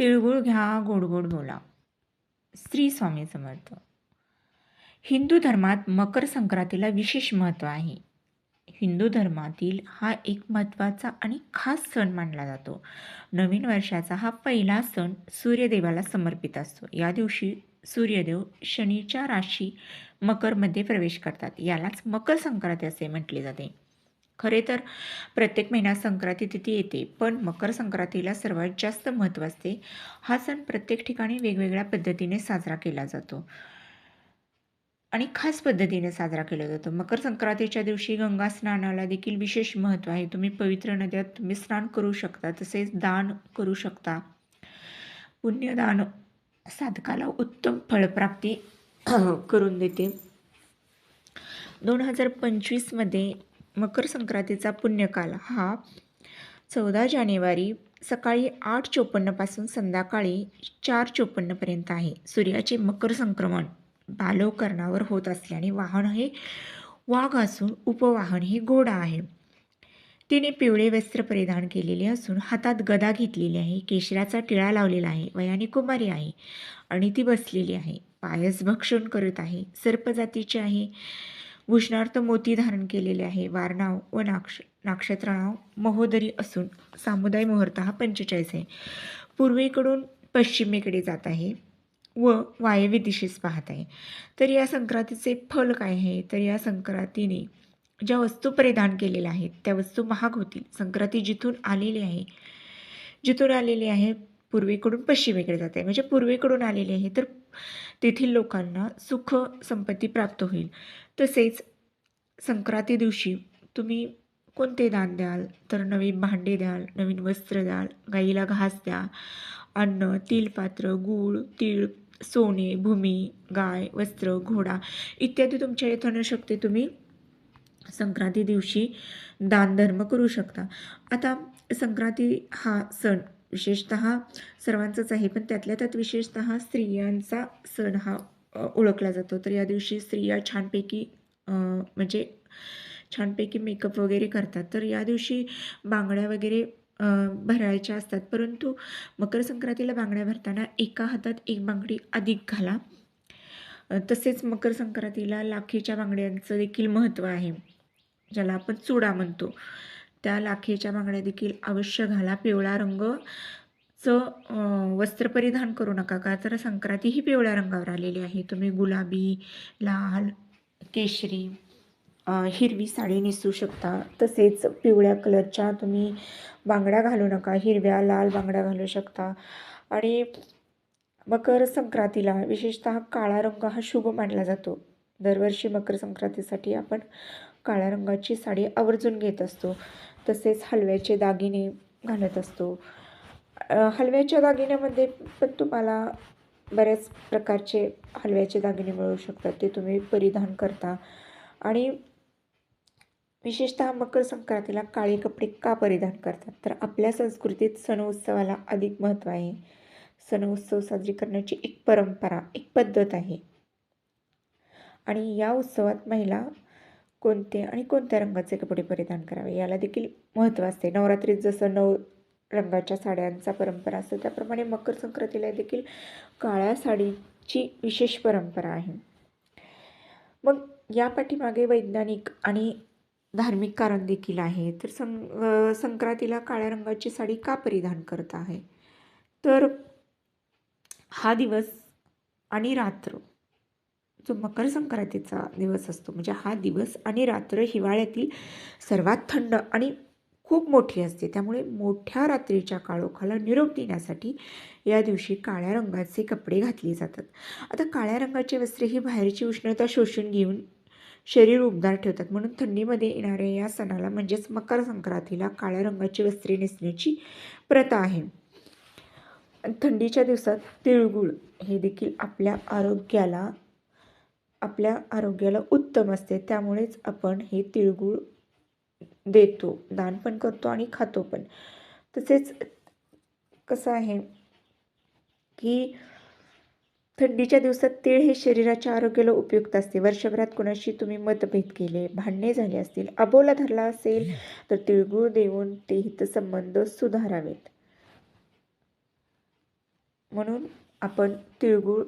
तिळगुळ घ्या गोड गोड बोला. श्री स्वामी समर्थ. हिंदू धर्मात मकर संक्रांतीला विशेष महत्त्व आहे. हिंदू धर्मातील हा एक महत्त्वाचा आणि खास सण मानला जातो. नवीन वर्षाचा हा पहिला सण सूर्यदेवाला समर्पित असतो. या दिवशी सूर्यदेव शनीच्या राशी मकरमध्ये प्रवेश करतात. यालाच मकर संक्रांती असे म्हटले जाते. खरे तर प्रत्येक महिन्यात संक्रांती तिथी येते पण मकर संक्रांतीला सर्वात जास्त महत्त्व असते. हा सण प्रत्येक ठिकाणी वेगवेगळ्या पद्धतीने साजरा केला जातो. आणि खास पद्धतीने साजरा केला जातो. मकर संक्रांतीच्या दिवशी गंगा स्नानाला देखील विशेष महत्त्व आहे. तुम्ही पवित्र नद्यात तुम्ही स्नान करू शकता तसेच दान करू शकता. पुण्यदान साधकाला उत्तम फळप्राप्ती करून देते. दोन हजार पंचवीसमध्ये मकर संक्रांतीचा पुण्यकाल हा चौदा जानेवारी सकाळी आठ चोपन्नपासून संध्याकाळी चार चोपन्नपर्यंत आहे. सूर्याचे मकर संक्रमण बालोकरणावर होत असल्याने वाहन हे वाघ असून उपवाहन हे घोडा आहे. तिने पिवळे वस्त्र परिधान केलेले असून हातात गदा घेतलेली आहे केशराचा टिळा लावलेला आहे वयाने कुमारी आहे आणि ती बसलेली आहे. पायस भक्षण करत आहे सर्पजातीची आहे. भूषणार्थ मोती धारण केलेले आहे. वारनाव व नाक्ष नाक्षत्रनाव महोदरी असून सामुदाय मुहूर्त हा पंचेचाळीस आहे. पूर्वेकडून पश्चिमेकडे जात आहे व वायव्य दिशेस पाहत आहे. तर या संक्रांतीचे फल काय आहे? तर या संक्रांतीने ज्या वस्तू परिधान केलेल्या आहेत त्या वस्तू महाग होतील. संक्रांती जिथून आलेली आहे जिथून आलेली आहे पूर्वेकडून पश्चिमेकडे जात आहे. म्हणजे पूर्वेकडून आलेली आहे तर तेथील लोकांना सुख संपत्ती प्राप्त होईल. तसेच संक्रांती दिवशी तुम्ही कोणते दान द्याल? तर नवीन भांडे द्याल नवीन वस्त्र द्याल गाईला घास द्या अन्न तिलपात्र गूळ तीळ सोने भूमी गाय वस्त्र घोडा इत्यादी तुमच्या येथनं शकते तुम्ही. संक्रांती दिवशी दानधर्म करू शकता. आता संक्रांती हा सण विशेषत सर्वांचंच आहे. पण त्यातल्या त्यात विशेषत स्त्रियांचा सण हा ओळखला जातो. तर या दिवशी स्त्रिया छानपैकी म्हणजे छानपैकी मेकअप वगैरे करतात. तर या दिवशी बांगड्या वगैरे भरायच्या असतात. परंतु मकर संक्रांतीला बांगड्या भरताना एका हातात एक बांगडी अधिक घाला. तसेच मकर संक्रांतीला लाखीच्या बांगड्यांचं देखील महत्त्व आहे. ज्याला आपण चुडा म्हणतो. त्या लाखेच्या बांगड्या देखील अवश्य घाला. पिवळा रंग चं वस्त्र परिधान करू नका का? तर संक्रांती ही पिवळ्या रंगावर आलेली आहे. तुम्ही गुलाबी लाल केशरी हिरवी साडी नेसू शकता. तसेच पिवळ्या कलरच्या तुम्ही बांगड्या घालू नका. हिरव्या लाल बांगड्या घालू शकता. आणि मकर संक्रांतीला विशेषतः काळा रंग हा शुभ मानला जातो. दरवर्षी मकर संक्रांतीसाठी आपण काळ्या रंगाची साडी आवर्जून घेत असतो. तसेच हलव्याचे दागिने घालत असतो. हलव्याच्या दागिन्यामध्ये पण तुम्हाला बऱ्याच प्रकारचे हलव्याचे दागिने मिळू शकतात. ते तुम्ही परिधान करता. आणि विशेषतः मकर संक्रांतीला काळे कपडे का परिधान करतात? तर आपल्या संस्कृतीत सण उत्सवाला अधिक महत्त्व आहे. सण उत्सव साजरी करण्याची एक परंपरा एक पद्धत आहे. आणि या उत्सवात महिला कोणते आणि कोणत्या रंगाचे कपडे परिधान करावे? याला देखील महत्त्व असते. नवरात्रीत जसं नऊ रंगाच्या साड्यांचा परंपरा असतो त्याप्रमाणे मकर संक्रांतीला देखील काळ्या साडीची विशेष परंपरा आहे. मग या पाठीमागे वैज्ञानिक आणि धार्मिक कारण देखील आहे. तर सं संक्रांतीला काळ्या रंगाची साडी का परिधान करत आहे? तर हा दिवस आणि रात्र जो मकर संक्रांतीचा दिवस असतो म्हणजे हा दिवस आणि रात्र हिवाळ्यातील सर्वात थंड आणि खूप मोठी असते. त्यामुळे मोठ्या रात्रीच्या काळोखाला निरोप देण्यासाठी या दिवशी काळ्या रंगाचे कपडे घातले जातात. आता काळ्या रंगाचे वस्त्रे ही बाहेरची उष्णता शोषून घेऊन शरीर उबदार ठेवतात. म्हणून थंडीमध्ये येणाऱ्या या सणाला म्हणजेच मकर संक्रांतीला काळ्या रंगाची वस्त्रे नेसण्याची प्रथा आहे. थंडीच्या दिवसात तिळगुळ हे देखील आपल्या आरोग्याला आपल्या आरोग्याला उत्तम असते. त्यामुळेच आपण हे तिळगुळ देतो दान पण करतो आणि खातो पण. तसेच कसं आहे की थंडीच्या दिवसात तीळ हे शरीराच्या आरोग्याला उपयुक्त असते. वर्षभरात कोणाशी तुम्ही मतभेद केले भांडणे झाले असतील अबोला धरला असेल तर तिळगुळ देऊन ते हितसंबंध सुधारावेत. म्हणून आपण तिळगुळ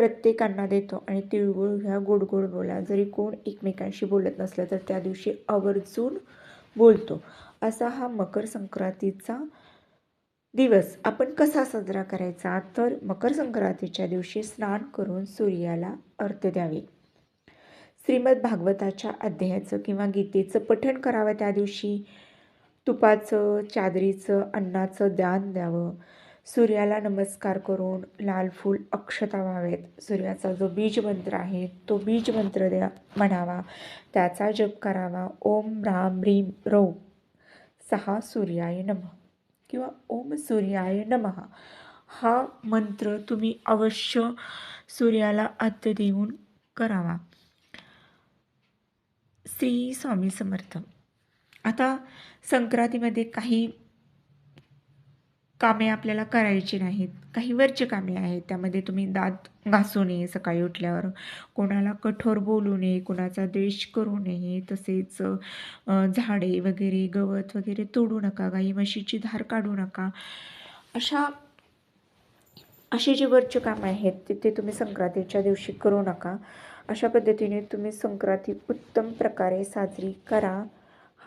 प्रत्येकांना देतो. आणि तिळगुळ घ्या गोड गोड बोला. जरी कोण एकमेकांशी बोलत नसलं तर त्या दिवशी आवर्जून बोलतो. असा हा मकर संक्रांतीचा दिवस. आपण कसा साजरा करायचा? तर मकर संक्रांतीच्या दिवशी स्नान करून सूर्याला अर्थ द्यावे. श्रीमद भागवताच्या अध्यायाचं किंवा गीतेचं पठण करावं त्या दिवशी. तुपाचं चादरीचं अन्नाचं दान द्यावं. सूर्याला नमस्कार करून लाल फूल अक्षता व्हावेत. सूर्याचा जो बीज मंत्र आहे तो बीज मंत्र द्या म्हणावा. त्याचा जप करावा. ओम राम ह्रीम रौ. सहा सूर्याय नमः किंवा ओम सूर्याय नमः. हा मंत्र तुम्ही अवश्य सूर्याला आद्य देऊन करावा. श्री स्वामी समर्थ. आता संक्रांतीमध्ये काही कामे आपल्याला करायची नाहीत. काही वरची कामे आहेत. त्यामध्ये तुम्ही दात घासू नये सकाळी उठल्यावर. कोणाला कठोर बोलू नये कोणाचा द्वेष करू नये तसेच झाडे वगैरे गवत वगैरे तोडू नका गाई म्हशीची धार काढू नका. अशा अशी जी वरची कामं आहेत तिथे तुम्ही संक्रांतीच्या दिवशी करू नका. अशा पद्धतीने तुम्ही संक्रांती उत्तम प्रकारे साजरी करा.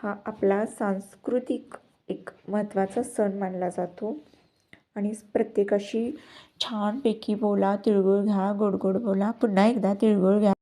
हा आपला सांस्कृतिक एक महत्त्वाचा सण मानला जातो. आणि प्रत्येकाशी छानपैकी बोला तिळगुळ घ्या गोड गोड बोला पुन्हा एकदा तिळगुळ घ्या.